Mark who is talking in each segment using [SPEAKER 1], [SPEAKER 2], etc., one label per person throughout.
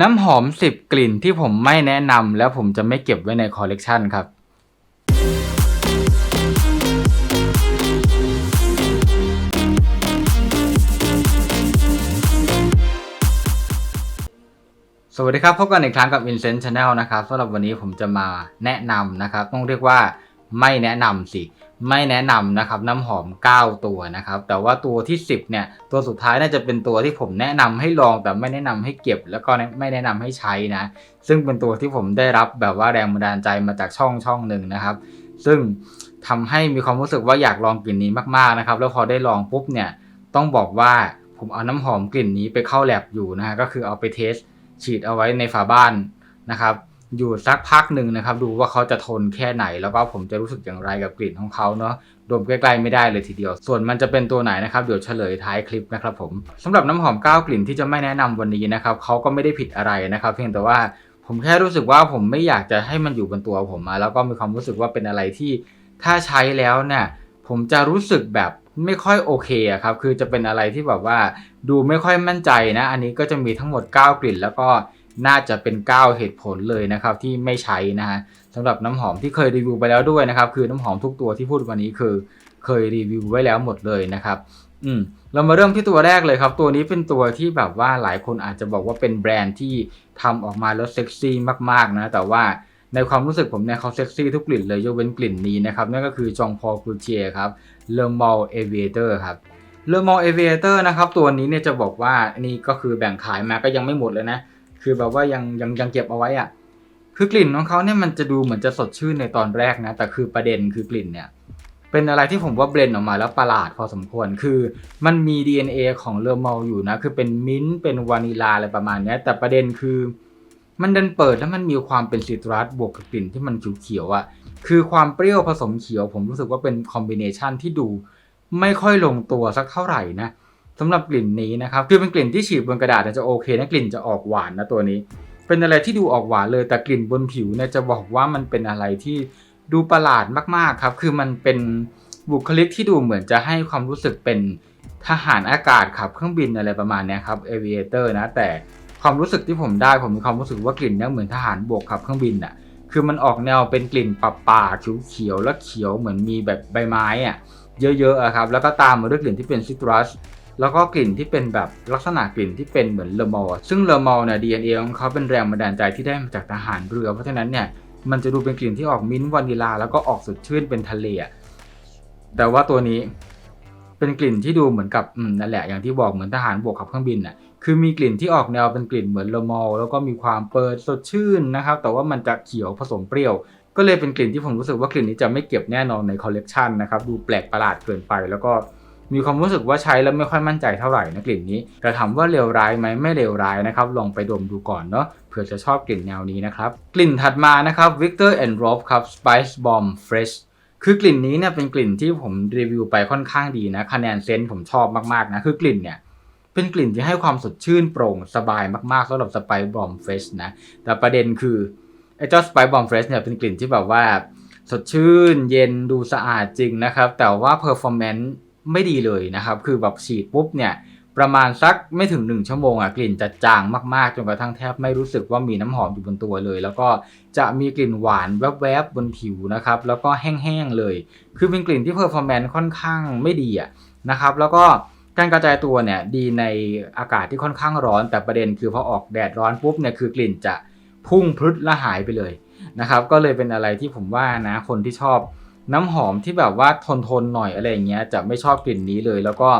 [SPEAKER 1] น้ำหอม 10 กลิ่นที่ผมไม่แนะนำแล้วผมจะไม่เก็บไว้ในคอลเลกชันครับ สวัสดีครับ พบกันอีกครั้งกับ Vincent Channel นะครับสำหรับวันนี้ผมจะมาแนะนำนะครับ ต้องเรียกว่าไม่แนะนำสิ ไม่แนะนำนะครับน้ำหอม 9 ตัวนะครับ แต่ว่าตัวที่ 10เนี่ยตัวสุดท้ายน่าจะเป็นตัวที่ผมแนะนำให้ลองแต่ไม่แนะนำให้เก็บ แล้วก็ไม่แนะนำให้ใช้นะ ซึ่งเป็นตัวที่ผมได้รับแบบว่าแรงบันดาลใจมาจากช่องช่องหนึ่งนะครับ ซึ่งทำให้มีความรู้สึกว่าอยากลองกลิ่นนี้มากๆนะครับ แล้วพอได้ลองปุ๊บเนี่ยต้องบอกว่าผมเอาน้ำหอมกลิ่นนี้ไปเข้าแลบอยู่นะฮะก็คือเอาไปเทสฉีดเอาไว้ในฝาบ้านนะครับ อยู่สักพักหนึ่งนะครับ ดูว่าเขาจะทนแค่ไหน แล้วก็ผมจะรู้สึกอย่างไรกับกลิ่นของเขาเนาะดมใกล้ๆไม่ได้เลยทีเดียว ส่วนมันจะเป็นตัวไหนนะครับ เดี๋ยวเฉลยท้ายคลิปนะครับผมสำหรับน้ำหอม 9 กลิ่นที่จะไม่แนะนำวันนี้นะครับเขาก็ไม่ได้ผิดอะไรนะครับ เพียงแต่ว่าผมแค่รู้สึกว่าผมไม่อยากจะให้มันอยู่บนตัวผมมา แล้วก็มีความรู้สึกว่าเป็นอะไรที่ถ้าใช้แล้วเนี่ยผมจะรู้สึกแบบไม่ค่อยโอเคอะครับ คือจะเป็นอะไรที่แบบว่าดูไม่ค่อยมั่นใจนะ อันนี้ก็จะมีทั้งหมด 9 กลิ่น แล้วก็ น่าจะเป็น 9 เหตุผลเลยนะครับที่ไม่ใช้นะฮะสำหรับน้ำหอมที่เคยรีวิวไปแล้วด้วยนะครับ คือน้ำหอมทุกตัวที่พูดวันนี้คือเคยรีวิวไว้แล้วหมดเลยนะครับอืมเรามาเริ่มที่ตัวแรกเลยครับ ตัวนี้เป็นตัวที่แบบว่าหลายคนอาจจะบอกว่าเป็นแบรนด์ที่ทำออกมาแล้วเซ็กซี่มากๆนะแต่ว่าในความรู้สึกผมเนี่ยเขาเซ็กซี่ทุกกลิ่นเลยยกเว้นกลิ่นนี้นะครับนั่นก็คือจองพอคูเชียครับเลอมอลเอเวเตอร์ครับเลอมอลเอเวเตอร์นะครับตัวนี้เนี่ยจะบอกว่านี่ก็คือแบ่งขายมาก็ยังไม่หมดเลยนะ คือแบบว่ายังยังยังเก็บเอาไว้อะคือกลิ่นของเขาเนี่ยมันจะดูเหมือนจะสดชื่นในตอนแรกนะ แต่คือประเด็นคือกลิ่นเนี่ย เป็นอะไรที่ผมว่าเบลนออกมาแล้วประหลาดพอสมควร คือมันมี DNA ของเลอมอลอยู่นะ คือเป็นมิ้นท์เป็นวานิลาอะไรประมาณนี้แต่ประเด็นคือ มันดันเปิดแล้วมันมีความเป็นซิตรัสบวกกับกลิ่นที่มันเขียวๆอะ่ะ คือความเปรี้ยวผสมเขียว ผมรู้สึกว่าเป็นคอมบิเนชันที่ดูไม่ค่อยลงตัวสักเท่าไหร่นะ สำหรับกลิ่นนี้นะครับคือเป็นกลิ่นที่ฉีดบนกระดาษจะโอเคนะกลิ่นจะออกหวานนะตัวนี้ เป็นอะไรที่ดูออกหวานเลยแต่กลิ่นบนผิวเนี่ยจะบอกว่ามันเป็นอะไรที่ดูประหลาดมากๆครับ คือมันเป็นบุคลิกที่ดูเหมือนจะให้ความรู้สึกเป็นทหารอากาศขับเครื่องบินอะไรประมาณนี้ครับ aviator นะแต่ความรู้สึกที่ผมได้ผมมีความรู้สึกว่ากลิ่นเนี่ยเหมือนทหารบวกขับเครื่องบินอะคือมันออกแนวเป็นกลิ่นป่าป่าเขียวๆแล้วเขียวเหมือนมีแบบใบไม้อะเยอะๆอะครับแล้วก็ตามมาด้วยกลิ่นที่เป็นซิตรัส แล้วก็กลิ่นที่เป็นแบบลักษณะกลิ่นที่เป็นเหมือนเลอมอลซึ่งเลอมอลเนี่ย DNA ของเขาเป็นแรงบันดาลใจที่ได้มาจากทหารเรือ เพราะฉะนั้นเนี่ยมันจะดูเป็นกลิ่นที่ออกมิ้นท์วานิลา แล้วก็ออกสดชื่นเป็นทะเลแต่ว่าตัวนี้เป็นกลิ่นที่ดูเหมือนกับอืมนั่นแหละอย่างที่บอกเหมือนทหารบวกขับเครื่องบินน่ะคือมีกลิ่นที่ออกแนวเป็นกลิ่นเหมือนเลอมอลแล้วก็มีความเปิดสดชื่นนะครับ แต่ว่ามันจะเขียวผสมเปรี้ยว ก็เลยเป็นกลิ่นที่ผมรู้สึกว่ากลิ่นนี้จะไม่เก็บแน่นอนในคอลเลกชันนะครับ ดูแปลกประหลาดเกินไป แล้วก็ มีความรู้สึกว่าใช้แล้วไม่ค่อยมั่นใจเท่าไหร่นะกลิ่นนี้ แต่ถามว่าเลวร้ายไหมไม่เลวร้ายนะครับ ลองไปดมดูก่อนเนาะเผื่อจะชอบกลิ่นแนวนี้นะครับ กลิ่นถัดมานะครับ Victor and Rolf ครับ Spice Bomb Fresh คือกลิ่นนี้เนี่ยเป็นกลิ่นที่ผมรีวิวไปค่อนข้างดีนะคะแนนเซนต์ผมชอบมากๆนะคือกลิ่นเนี่ยเป็นกลิ่นที่ให้ความสดชื่นโปร่งสบายมากๆสำหรับ Spice Bomb Fresh นะแต่ประเด็นคือไอ้เจ้า Spice Bomb Fresh เนี่ยเป็นกลิ่นที่แบบว่าสดชื่นเย็นดูสะอาดจริงนะครับ แต่ว่า performance ไม่ดีเลยนะครับ คือแบบฉีดปุ๊บเนี่ยประมาณสักไม่ถึง 1 ชั่วโมงอะกลิ่นจะจางมากๆ จนกระทั่งแทบไม่รู้สึกว่ามีน้ำหอมอยู่บนตัวเลย แล้วก็จะมีกลิ่นหวานแวบๆบนผิวนะครับ แล้วก็แห้งๆเลย คือเป็นกลิ่นที่ performance ค่อนข้างไม่ดีอะนะครับ แล้วก็การกระจายตัวเนี่ยดีในอากาศที่ค่อนข้างร้อน แต่ประเด็นคือพอออกแดดร้อนปุ๊บเนี่ยคือกลิ่นจะพุ่งพลุดและหายไปเลยนะครับ ก็เลยเป็นอะไรที่ผมว่านะคนที่ชอบ น้ำหอมที่แบบว่าทนทนๆหน่อยอะไรอย่างเงี้ยจะไม่ชอบกลิ่นนี้เลย แล้วก็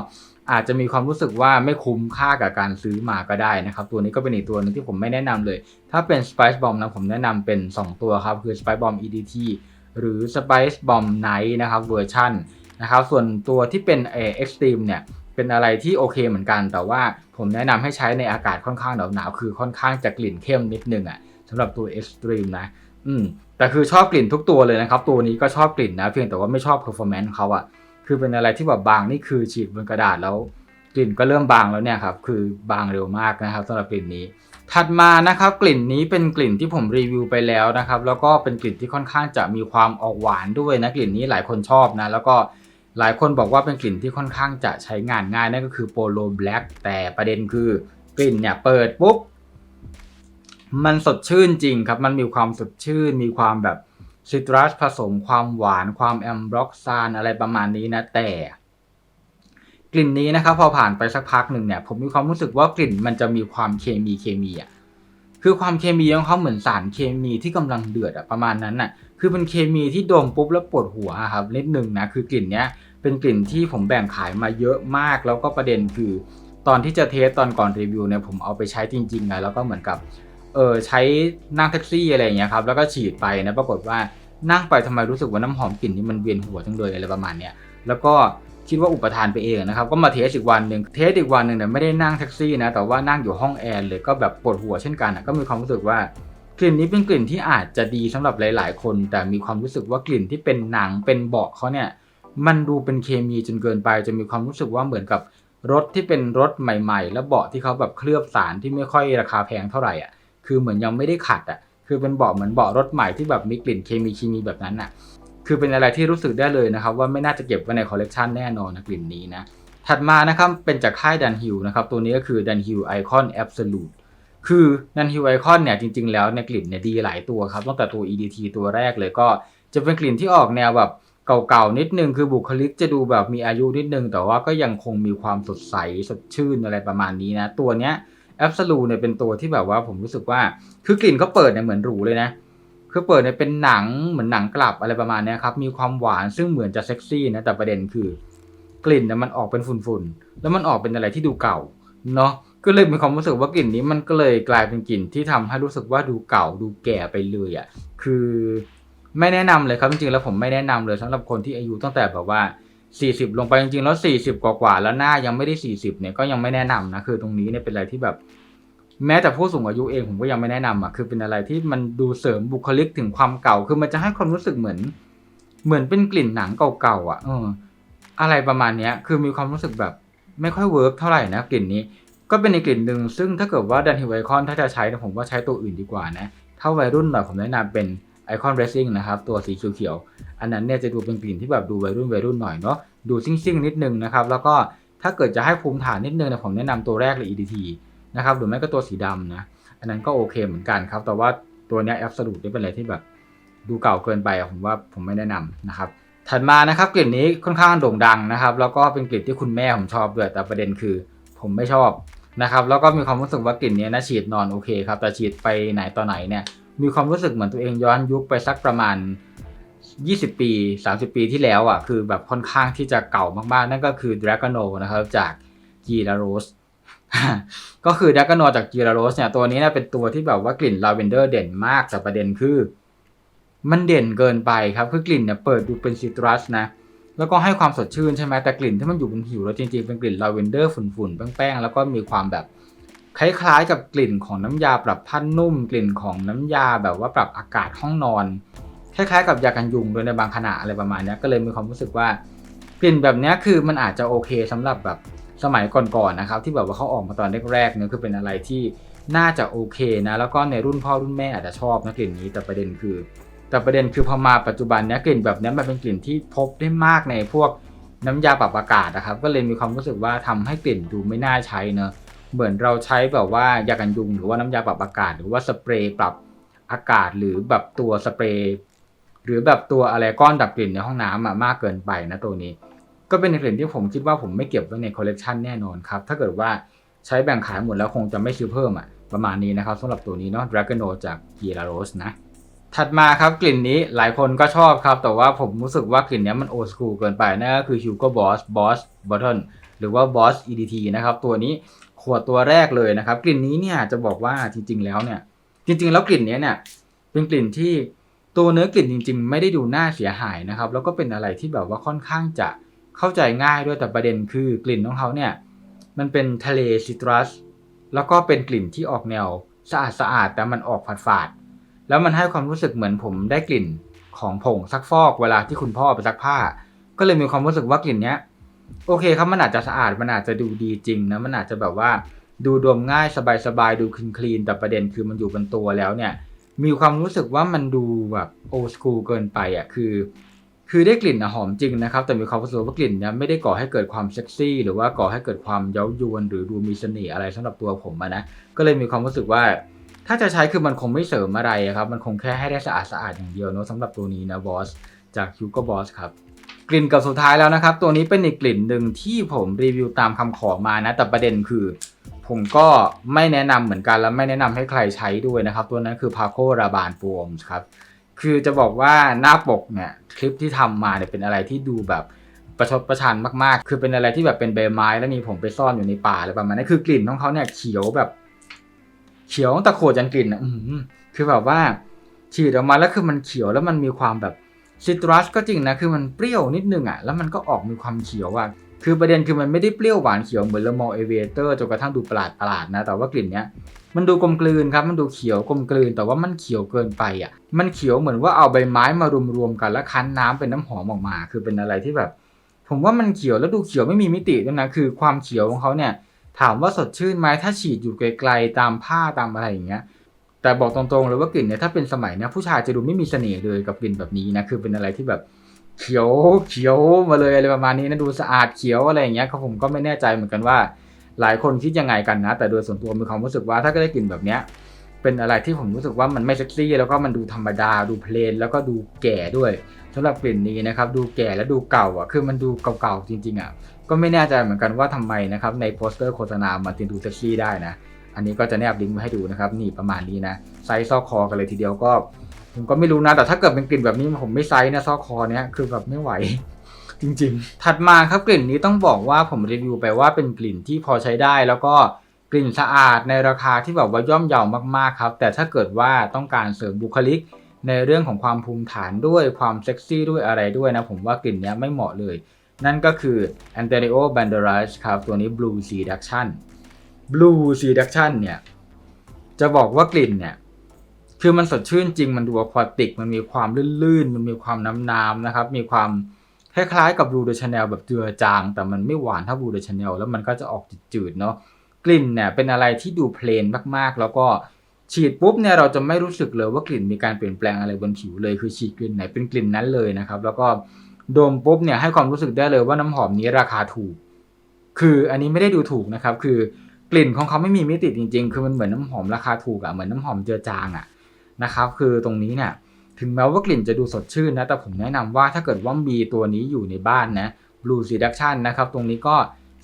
[SPEAKER 1] อาจจะมีความรู้สึกว่าไม่คุ้มค่ากับการซื้อมาก็ได้นะครับ ตัวนี้ก็เป็นอีกตัวหนึงที่ผมไม่แนะนำเลย ถ้าเป็น Spice Bomb นะผมแนะนำเป็น 2 ตัวครับ คือ Spice Bomb EDT หรือ Spice Bomb Night นะครับเวอร์ชันนะครับส่วนตัวที่เป็นเอ Extreme เนี่ยเป็นอะไรที่โอเคเหมือนกัน แต่ว่าผมแนะนำให้ใช้ในอากาศค่อนข้างหนาวๆคือค่อนข้างจะกลิ่นเข้มนิดนึงอะสำหรับตัว Extreme นะ อืม แต่คือชอบกลิ่นทุกตัวเลยนะครับ ตัวนี้ก็ชอบกลิ่นนะ เพียงแต่ว่าไม่ชอบ performance เขาอะคือเป็นอะไรที่แบบบางนี่คือฉีดบนกระดาษแล้ว กลิ่นก็เริ่มบางแล้วเนี่ยครับ คือบางเร็วมากนะครับสำหรับกลิ่นนี้ ถัดมานะครับกลิ่นนี้เป็นกลิ่นที่ผมรีวิวไปแล้วนะครับ แล้วก็เป็นกลิ่นที่ค่อนข้างจะมีความออกหวานด้วยนะกลิ่นนี้หลายคนชอบนะ แล้วก็หลายคนบอกว่าเป็นกลิ่นที่ค่อนข้างจะใช้งานง่ายนั่นก็คือโปโลแบล็กแต่ประเด็นคือกลิ่นเนี่ยเปิดปุ๊บ มันสดชื่นจริงครับ มันมีความสดชื่น มีความแบบซิตรัสผสมความหวาน ความแอมบล็อกซานอะไรประมาณนี้นะ แต่กลิ่นนี้นะครับพอผ่านไปสักพักหนึ่งเนี่ย ผมมีความรู้สึกว่ากลิ่นมันจะมีความเคมีเคมีอะคือความเคมีของเขาเหมือนสารเคมีที่กำลังเดือดอะประมาณนั้นน่ะ คือเป็นเคมีที่ดมปุ๊บแล้วปวดหัวครับนิดนึงนะคือกลิ่นเนี้ยเป็นกลิ่นที่ผมแบ่งขายมาเยอะมาก แล้วก็ประเด็นคือ ตอนที่จะเทสตอนก่อนรีวิวเนี่ยผมเอาไปใช้จริงๆนะแล้วก็เหมือนกับ เออใช้นั่งแท็กซี่อะไรอย่างเงี้ยครับแล้วก็ฉีดไปนะปรากฏว่านั่งไปทำไมรู้สึกว่าน้ำหอมกลิ่นนี้มันเวียนหัวจังเลยอะไรประมาณเนี้ยแล้วก็คิดว่าอุปทานไปเองนะครับก็มาเทสอีกวันหนึ่งเทสอีกวันหนึ่งเนี่ยไม่ได้นั่งแท็กซี่นะแต่ว่านั่งอยู่ห้องแอร์เลยก็แบบปวดหัวเช่นกันอะก็มีความรู้สึกว่ากลิ่นนี้เป็นกลิ่นที่อาจจะดีสำหรับหลาย ๆ คน แต่มีความรู้สึกว่ากลิ่นที่เป็นหนังเป็นเบาะเขาเนี่ยมันดูเป็นเคมีจนเกินไป จะมีความรู้สึกว่าเหมือนกับรถที่เป็นรถใหม่ ๆ แล้วเบาะที่เขาแบบเคลือบสารที่ไม่ค่อยราคาแพงเท่าไหร่อะ คือเหมือนยังไม่ได้ขัดอะคือเป็นเบาะเหมือนเบาะรถใหม่ที่แบบมีกลิ่นเคมีเคมีแบบนั้นอะคือเป็นอะไรที่รู้สึกได้เลยนะครับว่าไม่น่าจะเก็บไว้ในคอลเลกชันแน่นอนนะกลิ่นนี้นะถัดมานะครับเป็นจากค่ายดันฮิลนะครับตัวนี้ก็คือดันฮิลไอคอนแอบสูตคือดันฮิลไอคอนเนี่ยจริง ๆ แล้วในกลิ่นเนี่ยดีหลายตัวครับตั้งแต่ตัว EDT ตัวแรกเลยก็จะเป็นกลิ่นที่ออกแนวแบบเก่าๆนิดนึงคือบุคลิกจะดูแบบมีอายุนิดนึง แต่ว่าก็ยังคงมีความสดใสสดชื่นอะไรประมาณนี้นะตัวเนี้ย แอบสูเนี่ยเป็นตัวที่แบบว่าผมรู้สึกว่าคือกลิ่นเขาเปิดเนี่ยเหมือนหรูเลยนะคือเปิดเนี่ยเป็นหนังเหมือนหนังกลับอะไรประมาณนี้ครับมีความหวานซึ่งเหมือนจะเซ็กซี่นะแต่ประเด็นคือกลิ่นเนี่ยมันออกเป็นฝุ่นๆแล้วมันออกเป็นอะไรที่ดูเก่าเนาะก็เลยมีความรู้สึกว่ากลิ่นนี้มันก็เลยกลายเป็นกลิ่นที่ทำให้รู้สึกว่าดูเก่าดูแก่ไปเลยอะ่ะคือไม่แนะนำเลยครับจริงๆแล้วผมไม่แนะนำเลยสำหรับคนที่อายุตั้งแต่แบบว่า 40ลงไปจริงๆแล้ว40กว่าๆแล้วหน้ายังไม่ได้40เนี่ยก็ยังไม่แนะนำนะคือตรงนี้เนี่ยเป็นอะไรที่แบบ แม้แต่ผู้สูงอายุเองผมก็ยังไม่แนะนำอะคือเป็นอะไรที่มันดูเสริมบุคลิกถึงความเก่า คือมันจะให้ความรู้สึกเหมือน เหมือนเป็นกลิ่นหนังเก่าๆอะเออ อะไรประมาณเนี้ย คือมีความรู้สึกแบบ ไม่ค่อยเวิร์กเท่าไหร่นะกลิ่นนี้ ก็เป็นในกลิ่นหนึ่งซึ่งถ้าเกิดว่าดันฮิวไอคอนถ้าจะใช้ผมว่าใช้ตัวอื่นดีกว่านะถ้าวัยรุ่นหน่อยผมแนะนำเป็น ไอคอนเรซิ่งนะครับตัวสีเขียวๆอันนั้นเนี่ยจะดูเป็นกลิ่นที่แบบดูวัยรุ่นวัยรุ่นหน่อยเนาะดูซิ่งๆนิดนึงนะครับแล้วก็ถ้าเกิดจะให้ภูมิฐานนิดนึงเนี่ยผมแนะนำตัวแรกเลย EDT นะครับหรือไม่ก็ตัวสีดำนะอันนั้นก็โอเคเหมือนกันครับ แต่ว่าตัวเนี้ยแอบสูตนี่เป็นอะไรที่แบบดูเก่าเกินไปผมว่าผมไม่แนะนำนะครับถัดมานะครับกลิ่นนี้ค่อนข้างโด่งดังนะครับ แล้วก็เป็นกลิ่นที่คุณแม่ผมชอบด้วยแต่ประเด็นคือ ผมไม่ชอบนะครับแล้วก็มีความรู้สึกว่ากลิ่นนี้นะฉีดนอนโอเคครับแต่ฉีดไปไหนต่อไหนเนี่ย มีความรู้สึกเหมือนตัวเองย้อนยุคไปสักประมาณ 20 ปี 30 ปีที่แล้วอะคือแบบค่อนข้างที่จะเก่ามากๆ นั่นก็คือ Dragono นะครับจาก g i r a r o s ก็คือ Dragono จาก g i r a r o s เนี่ยตัวนี้เนี่ยเป็นตัวที่แบบว่ากลิ่นลาเวนเดอร์เด่นมากแต่ประเด็นคือ มันเด่นเกินไปครับคือกลิ่นเนี่ยเปิดดูเป็นซิตรัสนะแล้วก็ให้ความสดชื่นใช่ไหมแต่กลิ่นที่มันอยู่บนผิวแล้วจริงๆเป็นกลิ่นลาเวนเดอร์ฝุ่นๆแป้งๆแล้วก็มีความแบบ คล้ายๆ กับกลิ่นของน้ำยาปรับผ้านุ่ม กลิ่นของน้ำยาแบบว่าปรับอากาศห้องนอน คล้ายๆ กับยากันยุงโดยในบางขณะอะไรประมาณนี้ก็เลยมีความรู้สึกว่ากลิ่นแบบนี้คือมันอาจจะโอเคสำหรับแบบสมัยก่อนๆนะครับ ที่แบบว่าเขาออกมาตอนแรกๆเนี่ยคือเป็นอะไรที่น่าจะโอเคนะแล้วก็ในรุ่นพ่อรุ่นแม่อาจจะชอบนะกลิ่นนี้แต่ประเด็นคือ แต่ประเด็นคือพอมาปัจจุบันเนี้ยกลิ่นแบบนี้มันเป็นกลิ่นที่พบได้มากในพวกน้ำยาปรับอากาศนะครับ ก็เลยมีความรู้สึกว่าทำให้กลิ่นดูไม่น่าใช้เนอะ เหมือนเราใช้แบบว่ายากันยุงหรือว่าน้ำยาปรับอากาศ หรือว่าสเปรย์ปรับอากาศหรือแบบตัวสเปรย์หรือแบบตัวอะไรก้อนดับกลิ่นในห้องน้ำอะมากเกินไปนะตัวนี้ ก็เป็นกลิ่นที่ผมคิดว่าผมไม่เก็บไว้ในคอลเลกชันแน่นอนครับ ถ้าเกิดว่าใช้แบ่งขายหมดแล้วคงจะไม่ซื้อเพิ่มอะประมาณนี้นะครับสำหรับตัวนี้เนาะ Dragono จาก g i r a r o s นะ ถัดมาครับกลิ่นนี้หลายคนก็ชอบครับ แต่ว่าผมรู้สึกว่ากลิ่นนี้มันโอ s คูลเกินไปนั่นก็คือ Hugo Boss Boss Bottle หรือว่า Boss EDT นะครับ ตัวนี้ ขวดตัวแรกเลยนะครับ กลิ่นนี้เนี่ยจะบอกว่าจริง ๆ แล้วเนี่ย จริง ๆ แล้วกลิ่นนี้เนี่ยเป็นกลิ่นที่ตัวเนื้อกลิ่นจริง ๆ ไม่ได้ดูน่าเสียหายนะครับ แล้วก็เป็นอะไรที่แบบว่าค่อนข้างจะเข้าใจง่ายด้วยแต่ประเด็นคือกลิ่นของเขาเนี่ยมันเป็นทะเลซิตรัสแล้วก็เป็นกลิ่นที่ออกแนวสะอาดสะอาดๆแต่มันออกฝาดๆแล้วมันให้ความรู้สึกเหมือนผมได้กลิ่นของผงซักฟอกเวลาที่คุณพ่อไปซักผ้า ก็เลยมีความรู้สึกว่ากลิ่นเนี้ย โอเคครับมันอาจจะสะอาดมันอาจจะดูดีจริงนะมันอาจจะแบบว่าดูดมง่ายสบายๆดูคลีนคลีนแต่ประเด็นคือมันอยู่บนตัวแล้วเนี่ย มีความรู้สึกว่ามันดูแบบโอ s คูลเกินไปอะคือ คือได้กลิ่นอะหอมจริงนะครับ แต่มีความรู้สึกว่ากลิ่นเนี้ยไม่ได้ก่อให้เกิดความเซ็กซี่ หรือว่าก่อให้เกิดความเย้ายวน หรือดูมีเสน่ห์อะไรสำหรับตัวผมนะก็เลยมีความรู้สึกว่า ถ้าจะใช้คือมันคงไม่เสริมอะไระครับ มันคงแค่ให้ได้สะอาดสะอาดอย่างเดียวเนอะสำหรับตัวนี้นะบอสจาก Hugo Boss ครับ กลิ่นกับสุดท้ายแล้วนะครับ ตัวนี้เป็นอีกกลิ่นหนึ่งที่ผมรีวิวตามคำขอมานะ แต่ประเด็นคือ ผมก็ไม่แนะนำเหมือนกันและไม่แนะนำให้ใครใช้ด้วยนะครับ ตัวนั้นคือ Paco Rabanne p o m s ครับคือจะบอกว่าหน้าปกเนี่ยคลิปที่ทำมาเนี่ยเป็นอะไรที่ดูแบบประชดประชันมากๆ คือเป็นอะไรที่แบบเป็นใบไม้แล้วมีผมไปซ่อนอยู่ในป่าอะไรประมาณนั้นคือกลิ่นของเขาเนี่ยเขียวแบบเขียวตั้งแต่โขดจนกลิ่นอะคือแบบว่าฉีดออกมาแล้วคือมันเขียวแล้วมันมีความแบบ ซิตรัสก็จริงนะคือมันเปรี้ยวนิดนึงอะแล้วมันก็ออกมีความเขียวอะคือประเด็นคือมันไม่ได้เปรี้ยวหวานเขียวเหมือนเลมอเอเวเตอร์จนกระทั่งดูประหลาดประหลาดนะ แต่ว่ากลิ่นเนี้ยมันดูกลมกลืนครับ มันดูเขียวกลมกลืน แต่ว่ามันเขียวเกินไปอะ มันเขียวเหมือนว่าเอาใบไม้มารวมๆกันแล้วคั้นน้ำเป็นน้ำหอมออกมา คือเป็นอะไรที่แบบ ผมว่ามันเขียวแล้วดูเขียวไม่มีมิติด้วยนะ คือความเขียวของเขาเนี่ย ถามว่าสดชื่นไหมถ้าฉีดอยู่ไกลๆตามผ้าตามอะไรอย่างเงี้ย แต่บอกตรงๆเลยว่ากลิ่นเนี่ยถ้าเป็นสมัยเนี้ยผู้ชายจะดูไม่มีเสน่ห์เลยกับกลิ่นแบบนี้นะคือเป็นอะไรที่แบบเขียวเขียวมาเลยอะไรประมาณนี้นะดูสะอาดเขียวอะไรอย่างเงี้ยก็ผมก็ไม่แน่ใจเหมือนกันว่า หลายคนคิดยังไงกันนะ แต่โดยส่วนตัวมีความรู้สึกว่าถ้าก็ได้กลิ่นแบบเนี้ยเป็นอะไรที่ผมรู้สึกว่ามันไม่เซ็กซี่ แล้วก็มันดูธรรมดาดูเพลนแล้วก็ดูแก่ด้วยสำหรับกลิ่นนี้นะครับดูแก่และดูเก่าอะคือมันดูเก่าๆจริงๆอะก็ไม่แน่ใจเหมือนกันว่าทำไมนะครับในโปสเตอร์โฆษณามันถึงดูเซ็กซี่ได้นะ อันนี้ก็จะแนบลิงก์มาให้ดูนะครับนี่ประมาณนี้นะไซส์ซอกคอกันเลยทีเดียวก็ ผมก็ไม่รู้นะแต่ถ้าเกิดเป็นกลิ่นแบบนี้ผมไม่ไซส์นะซอกคอเนี้ยคือแบบไม่ไหว จริงๆ ถัดมาครับกลิ่นนี้ต้องบอกว่าผมรีวิวไปว่าเป็นกลิ่นที่พอใช้ได้แล้วก็กลิ่นสะอาดในราคาที่แบบว่าย่อมเยาวมากๆครับ แต่ถ้าเกิดว่าต้องการเสริมบุคลิกในเรื่องของความภูมิฐานด้วยความเซ็กซี่ด้วยอะไรด้วยนะ ผมว่ากลิ่นนี้ไม่เหมาะเลย นั่นก็คือ Antonio Banderas ครับ ตัวนี้ Blue Seduction Blue Seduction เนี่ย จะบอกว่ากลิ่นเนี่ย คือมันสดชื่นจริงมันดูอควาติก มันมีความลื่นๆ มันมีความน้ำๆนะครับ มีความคล้ายๆกับ Blue de Chanel แบบเจือจาง แต่มันไม่หวานเท่า Blue de Chanel แล้วมันก็จะออกจืดๆเนาะกลิ่นเนี่ยเป็นอะไรที่ดูเพลนมากๆ แล้วก็ฉีดปุ๊บเนี่ยเราจะไม่รู้สึกเลยว่ากลิ่นมีการเปลี่ยนแปลงอะไรบนผิวเลยคือฉีดกลิ่นไหนเป็นกลิ่นนั้นเลยนะครับ แล้วก็ดมปุ๊บเนี่ยให้ความรู้สึกได้เลยว่าน้ำหอมนี้ราคาถูก คืออันนี้ไม่ได้ดูถูกนะครับ คือ กลิ่นของเขาไม่มีมิติจริง ๆ คือมันเหมือนน้ำหอมราคาถูกอะเหมือนน้ำหอมเจือจางอะนะครับ คือตรงนี้เนี่ยถึงแม้ว่ากลิ่นจะดูสดชื่นนะ แต่ผมแนะนำว่าถ้าเกิดว่ามีตัวนี้อยู่ในบ้านนะ Blue Seduction นะครับ ตรงนี้ก็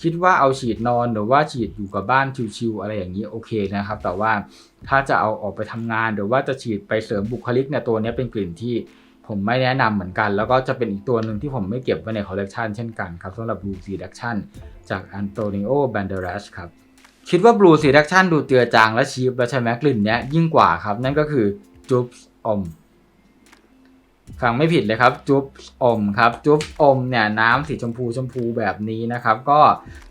[SPEAKER 1] คิดว่าเอาฉีดนอนหรือว่าฉีดอยู่กับบ้านชิวๆอะไรอย่างนี้โอเคนะครับ แต่ว่าถ้าจะเอาออกไปทำงาน หรือว่าจะฉีดไปเสริมบุคลิกเนี่ยตัวนี้เป็นกลิ่นที่ผมไม่แนะนำเหมือนกัน แล้วก็จะเป็นอีกตัวหนึ่งที่ผมไม่เก็บไว้ในคอลเลกชันเช่นกันครับสำหรับ Blue Seduction จาก Antonio Banderas ครับ คิดว่า Blue Seduction ดูเจือจางและชีฟแล้วใช่ไหมกลิ่นเนี้ยยิ่งกว่าครับ นั่นก็คือ Jups Om ฟังไม่ผิดเลยครับ จุ๊บอมครับจุ๊บอมเนี่ยน้ำสีชมพูชมพูแบบนี้นะครับ ก็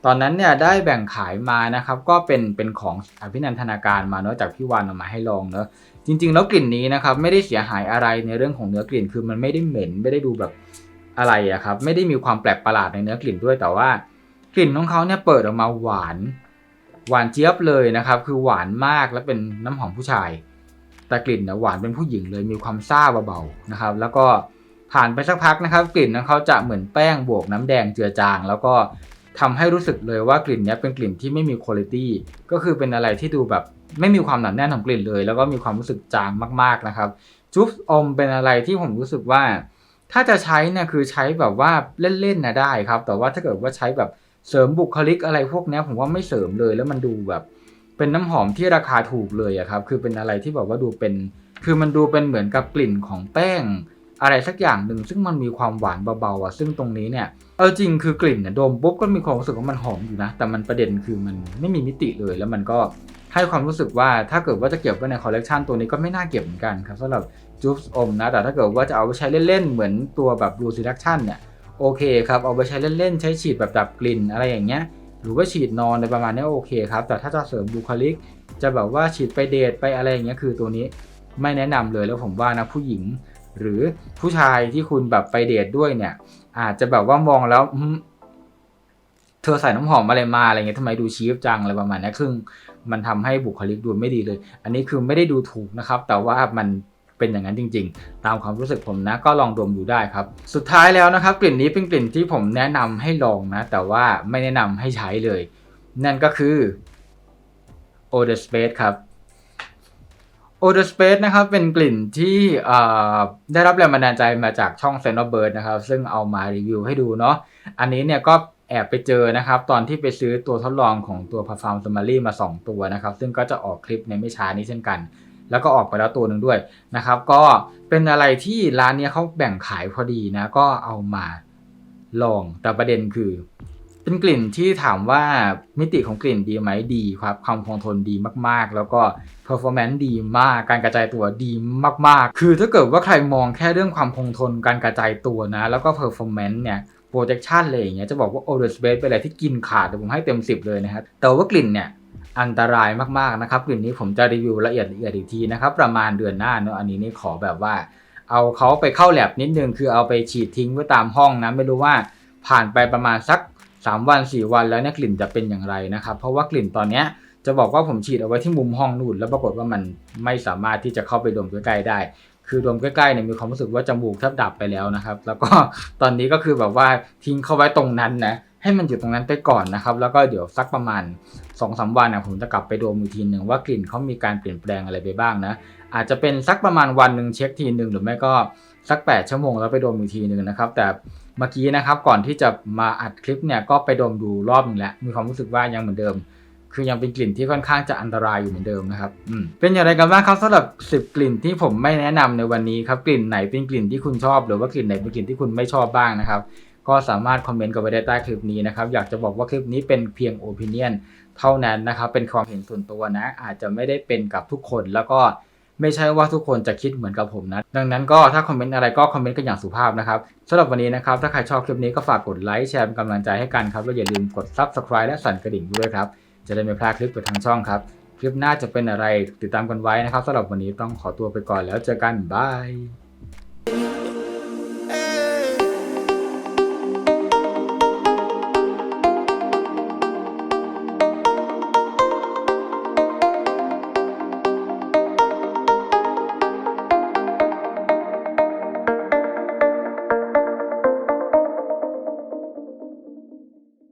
[SPEAKER 1] ตอนนั้นเนี่ยได้แบ่งขายมานะครับ ก็เป็นเป็นของอภินันทนาการมาเนาะจากพี่วานเอามาให้ลองเนาะจริง ๆ แล้วกลิ่นนี้นะครับไม่ได้เสียหายอะไรในเรื่องของเนื้อกลิ่นคือมันไม่ได้เหม็นไม่ได้ดูแบบอะไรอะครับไม่ได้มีความแปลกประหลาดในเนื้อกลิ่นด้วยแต่ว่ากลิ่นของเขาเนี่ยเปิดออกมาหวาน หวานเจี๊ยบเลยนะครับ คือหวานมากและเป็นน้ำหอมผู้ชาย แต่กลิ่นเนี่ยหวานเป็นผู้หญิงเลยมีความซ่าเบาๆนะครับ แล้วก็ผ่านไปสักพักนะครับ กลิ่นของเขาจะเหมือนแป้งบวกน้ำแดงเจือจาง แล้วก็ทำให้รู้สึกเลยว่ากลิ่นเนี้ยเป็นกลิ่นที่ไม่มีคุณภาพก็คือเป็นอะไรที่ดูแบบไม่มีความหนาแน่นของกลิ่นเลย แล้วก็มีความรู้สึกจางมากๆนะครับจุ๊บอมเป็นอะไรที่ผมรู้สึกว่า ถ้าจะใช้เนี่ยคือใช้แบบว่าเล่นๆนะได้ครับ แต่ว่าถ้าเกิดว่าใช้แบบ เสริมบุคลิกอะไรพวกนี้ผมว่าไม่เสริมเลย แล้วมันดูแบบ เป็นน้ำหอมที่ราคาถูกเลยอะครับ คือเป็นอะไรที่แบบว่าดูเป็น คือมันดูเป็นเหมือนกับกลิ่นของแป้ง อะไรสักอย่างหนึ่งซึ่งมันมีความหวานเบาๆอะซึ่งตรงนี้เนี่ยเอาจริงคือกลิ่นเนี่ยดมปุ๊บก็มีความรู้สึกว่ามันหอมอยู่นะ แต่มันประเด็นคือมันไม่มีมิติเลย แล้วมันก็ให้ความรู้สึกว่าถ้าเกิดว่าจะเก็บไว้ในคอลเลกชันตัวนี้ก็ไม่น่าเก็บเหมือนกันครับสำหรับจูฟอมนะแต่ถ้าเกิดว่าจะเอาไปใช้เล่นๆเหมือนตัวแบบ Blue Seduction เนี่ย โอเคครับเอาไปใช้เล่นๆ ใช้ฉีดแบบดับกลิ่นอะไรอย่างเงี้ยหรือว่าฉีดนอนในประมาณนี้โอเคครับ แต่ถ้าจะเสริมบุคลิก จะแบบว่าฉีดไปเดทไปอะไรอย่างเงี้ยคือตัวนี้ไม่แนะนำเลยแล้วผมว่านะผู้หญิง หรือผู้ชายที่คุณแบบไปเดทด้วยเนี่ย อาจจะแบบว่ามองแล้วเธอใส่น้ำหอมอะไรมาอะไรเงี้ยทำไมดูชีฟจังอะไรประมาณนี้ซึ่งมันทำให้บุคลิกดูไม่ดีเลย อันนี้คือไม่ได้ดูถูกนะครับ แต่ว่ามัน เป็นอย่างนั้นจริง ๆ ตามความรู้สึกผมนะก็ลองดมดูได้ครับ สุดท้ายแล้วนะครับกลิ่นนี้เป็นกลิ่นที่ผมแนะนำให้ลองนะ แต่ว่าไม่แนะนำให้ใช้เลย นั่นก็คือ o d e r Space ครับ o d e r Space นะครับเป็นกลิ่นที่ได้รับแรงบันดาลใจมาจากช่อง s e n o Bird นะครับ ซึ่งเอามารีวิวให้ดูเนาะอันนี้เนี่ยก็แอบไปเจอนะครับ ตอนที่ไปซื้อตัวทดลองของตัว Parfum Summary มา 2 ตัวนะครับ ซึ่งก็จะออกคลิปในไม่ช้านี้เช่นกัน แล้วก็ออกไปแล้วตัวหนึ่งด้วยนะครับ ก็เป็นอะไรที่ร้านเนี้ยเขาแบ่งขายพอดีนะ ก็เอามาลองแต่ประเด็นคือ เป็นกลิ่นที่ถามว่ามิติของกลิ่นดีไหมดีครับความคงทนดีมากๆ แล้วก็ performance ดีมาก การกระจายตัวดีมากๆ คือถ้าเกิดว่าใครมองแค่เรื่องความคงทนการกระจายตัวนะ แล้วก็ performance เนี่ย projection เลยอย่างเงี้ยจะบอกว่า o d o r Space เป็นอะไรที่กินขาดแต่ผมให้เต็ม 10 เลยนะครับแต่ว่ากลิ่นเนี่ย อันตรายมากๆนะครับกลิ่นนี้ผมจะรีวิวละเอียดละเอียดอีกทีนะครับ ประมาณเดือนหน้าเนอะอันนี้นี่ขอแบบว่า เอาเขาไปเข้าแลบนิดนึงคือเอาไปฉีดทิ้งไว้ตามห้องนะไม่รู้ว่าผ่านไปประมาณสัก 3 วัน 4 วันแล้วเนี่ยกลิ่นจะเป็นอย่างไรนะครับ เพราะว่ากลิ่นตอนเนี้ยจะบอกว่าผมฉีดเอาไว้ที่มุมห้องนู่นแล้วปรากฏว่ามันไม่สามารถที่จะเข้าไปดมใกล้ๆได้ คือดมใกล้ๆเนี่ยมีความรู้สึกว่าจมูกแทบดับไปแล้วนะครับ แล้วก็ตอนนี้ก็คือแบบว่าทิ้งเข้าไว้ตรงนั้นนะ ให้มันอยู่ตรงนั้นไปก่อนนะครับ แล้วก็เดี๋ยวสักประมาณ2อสวันนะผมจะกลับไปดมอีกทีหนึ่งว่ากลิ่นเขามีการเปลี่ยนแปลงอะไรไปบ้างนะอาจจะเป็นสักประมาณวันหนึ่งเช็คทีหนึ่งหรือไม่ก็สัก 8 ชั่วโมงแล้วไปดมอีกทีหนึ่งนะครับ แต่เมื่อกี้นะครับก่อนที่จะมาอัดคลิปเนี่ยก็ไปดมดูรอบหนึงแล้วมีความรู้สึกว่ายังเหมือนเดิม คือยังเป็นกลิ่นที่ค่อนข้างจะอันตรายอยู่เหมือนเดิมนะครับอืมเป็นอย่างไรกันบ้างครับสำหรับ 10 กลิ่นที่ผมไม่แนะนำในวันนี้ครับกลิ่นไหนเป็นกลิ่นที่คุณชอบ หรือว่ากลิ่นไหนเป็นกลิ่นที่คุณไม่ชอบบ้างนะครับ ก็สามารถคอมเมนต์กันไว้ได้ใต้คลิปนี้นะครับ อยากจะบอกว่าคลิปนี้เป็นเพียงโอปิเนียนเท่านั้นนะครับ เป็นความเห็นส่วนตัวนะ อาจจะไม่ได้เป็นกับทุกคนแล้วก็ไม่ใช่ว่าทุกคนจะคิดเหมือนกับผมนะ ดังนั้นก็ถ้าคอมเมนต์อะไรก็คอมเมนต์กันอย่างสุภาพนะครับสำหรับวันนี้นะครับ ถ้าใครชอบคลิปนี้ก็ฝากกดไลค์แชร์เป็นกำลังใจให้กันครับ แล้วอย่าลืมกด Subscribe และสั่นกระดิ่งด้วยครับ จะได้ไม่พลาดคลิปกับทางช่องครับ คลิปหน้าจะเป็นอะไรติดตามกันไว้นะครับสำหรับวันนี้ต้องขอตัวไปก่อนแล้วเจอกันบาย